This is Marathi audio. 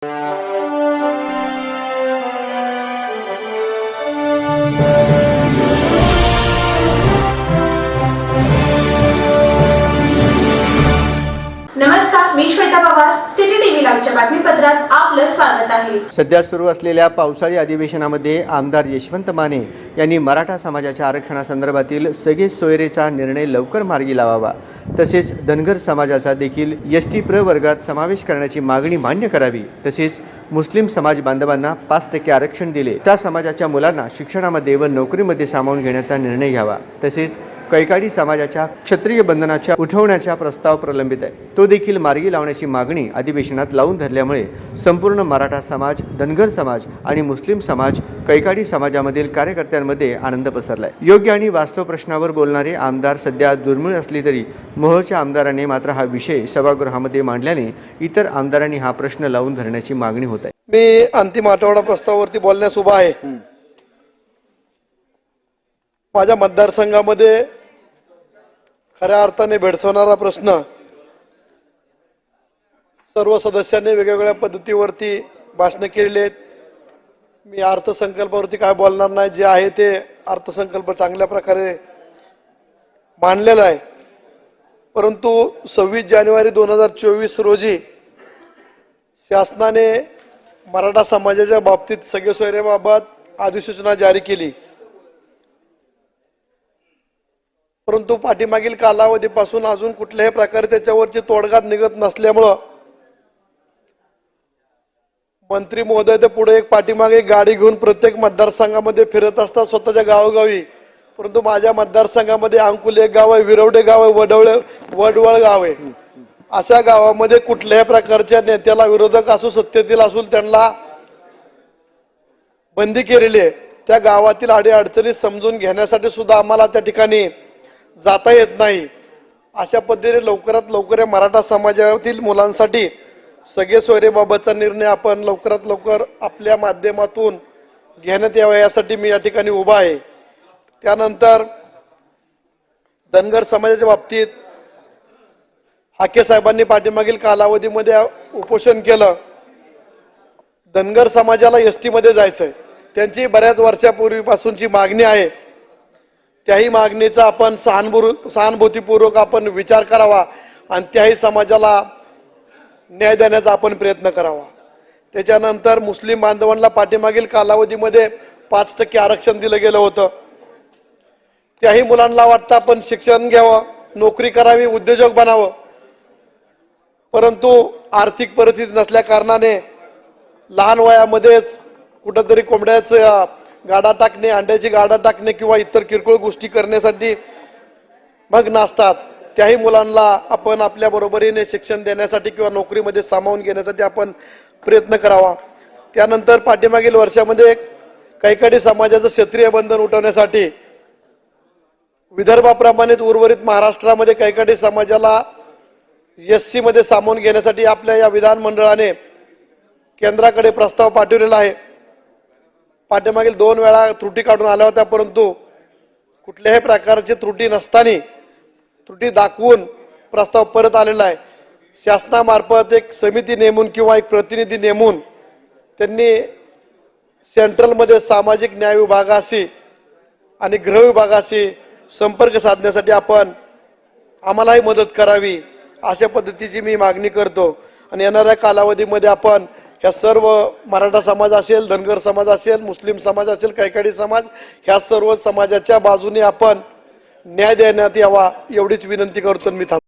Música बातमीपत्रात आपलं स्वागत आहे. सध्या सुरू असलेल्या पावसाळी अधिवेशनामध्ये आमदार यशवंत माने यांनी मराठा समाजाच्या आरक्षणासंदर्भातील सगळे सोयरेचा निर्णय लवकर मार्गी लावावा. तसेच धनगर समाजाचा देखील एस टी प्रवर्गात समावेश करण्याची मागणी मान्य करावी. तसेच मुस्लिम समाज बांधवांना पाच टक्के आरक्षण दिले. त्या समाजाच्या मुलांना शिक्षणामध्ये व नोकरीमध्ये सामावून घेण्याचा निर्णय घ्यावा. तसेच कैकाडी समाजाच्या क्षत्रिय बंधनाच्या उठवण्याचा प्रस्ताव प्रलंबित आहे. तो देखील मार्गी लावण्याची मागणी अधिवेशनात लावून धरल्यामुळे संपूर्ण मराठा समाज धनगर समाज आणि मुस्लिम समाज कैकाडी समाजामधील कार्यकर्त्यांमध्ये आनंद पसरलाय. योग्य आणि वास्तव प्रश्नावर बोलणारे आमदार सध्या दुर्मिळ असली तरी मोहोळच्या आमदाराने मात्र हा विषय सभागृहामध्ये मांडल्याने इतर आमदारांनी हा प्रश्न लावून धरण्याची मागणी होत आहे. मी अंतिम आठवडा प्रस्तावावरती बोलण्यास उभा आहे. माझ्या मतदारसंघामध्ये खऱ्या अर्थाने भेडसवणारा प्रश्न सर्व सदस्यांनी वेगवेगळ्या पद्धतीवरती भाषणं केलेली आहेत. मी अर्थसंकल्पावरती काय बोलणार नाही जे आहे ते अर्थसंकल्प चांगल्या प्रकारे मांडलेला आहे. परंतु सव्वीस जानेवारी दोन हजार चोवीस रोजी शासनाने मराठा समाजाच्या बाबतीत सगळे सोयऱ्याबाबत अधिसूचना जारी केली. परंतु पाठीमागील कालावधीपासून अजून कुठल्याही प्रकारे त्याच्यावरची तोडगात निघत नसल्यामुळं मंत्री महोदय ते पुढे एक पाठीमागे गाडी घेऊन प्रत्येक मतदारसंघामध्ये फिरत असतात स्वतःच्या गावोगावी. परंतु माझ्या मतदारसंघामध्ये अंकुल एक गाव आहे विरवडे गाव आहे वडवळे वडवळ गाव आहे. अशा गावामध्ये कुठल्याही प्रकारच्या नेत्याला विरोधक असो सत्तेतील असून त्यांना बंदी केलेली आहे. त्या गावातील अडीअडचणी समजून घेण्यासाठी सुद्धा आम्हाला त्या ठिकाणी जाता येत नाही. अशा पद्धतीने लवकरात लवकर या मराठा समाजातील मुलांसाठी सगळे सोयरेबाबतचा निर्णय आपण लवकरात लवकर आपल्या माध्यमातून घेण्यात यावा यासाठी मी या ठिकाणी उभा आहे. त्यानंतर धनगर समाजाच्या बाबतीत हाके साहेबांनी पाठीमागील कालावधीमध्ये उपोषण केलं. धनगर समाजाला एस टीमध्ये जायचं आहे त्यांची बऱ्याच वर्षापूर्वीपासूनची मागणी आहे. त्याही मागणीचा आपण सहानुभू सहानुभूतीपूर्वक आपण विचार करावा आणि त्याही समाजाला न्याय देण्याचा आपण प्रयत्न करावा. त्याच्यानंतर मुस्लिम बांधवांना पाठीमागील कालावधीमध्ये पाच टक्के आरक्षण दिलं गेलं होतं. त्याही मुलांना वाटतं आपण शिक्षण घ्यावं नोकरी करावी उद्योजक बनावं. परंतु आर्थिक परिस्थिती नसल्या कारणाने लहान वयामध्येच कुठंतरी कोंबड्याचं गाडा टाकणे अंड्याची गाडा टाकणे किंवा इतर किरकोळ गोष्टी करण्यासाठी मग नाचतात. त्याही मुलांना आपण आपल्या बरोबरीने शिक्षण देण्यासाठी किंवा नोकरीमध्ये सामावून घेण्यासाठी आपण प्रयत्न करावा. त्यानंतर पाठीमागील वर्षामध्ये कैकाडी समाजाचं क्षेत्रीय बंधन उठवण्यासाठी विदर्भाप्रमाणेच उर्वरित महाराष्ट्रामध्ये कैकडी समाजाला एस सीमध्ये सामावून घेण्यासाठी आपल्या या विधानमंडळाने केंद्राकडे प्रस्ताव पाठवलेला आहे. पाठीमागील दोन वेळा त्रुटी काढून आल्या होत्या परंतु कुठल्याही प्रकारची त्रुटी नसताना त्रुटी दाखवून प्रस्ताव परत आलेला आहे. शासनामार्फत एक समिती नेमून किंवा एक प्रतिनिधी नेमून त्यांनी सेंट्रलमध्ये सामाजिक न्याय विभागाशी आणि गृह विभागाशी संपर्क साधण्यासाठी आपण आम्हालाही मदत करावी अशा पद्धतीची मी मागणी करतो. आणि येणाऱ्या कालावधीमध्ये आपण ह्या सर्व मराठा समाज असेल धनगर समाज असेल मुस्लिम समाज असेल कैकाडी समाज ह्या सर्व समाजाच्या बाजूने आपण न्याय देण्यात यावा एवढीच विनंती करतो आणि मी थांब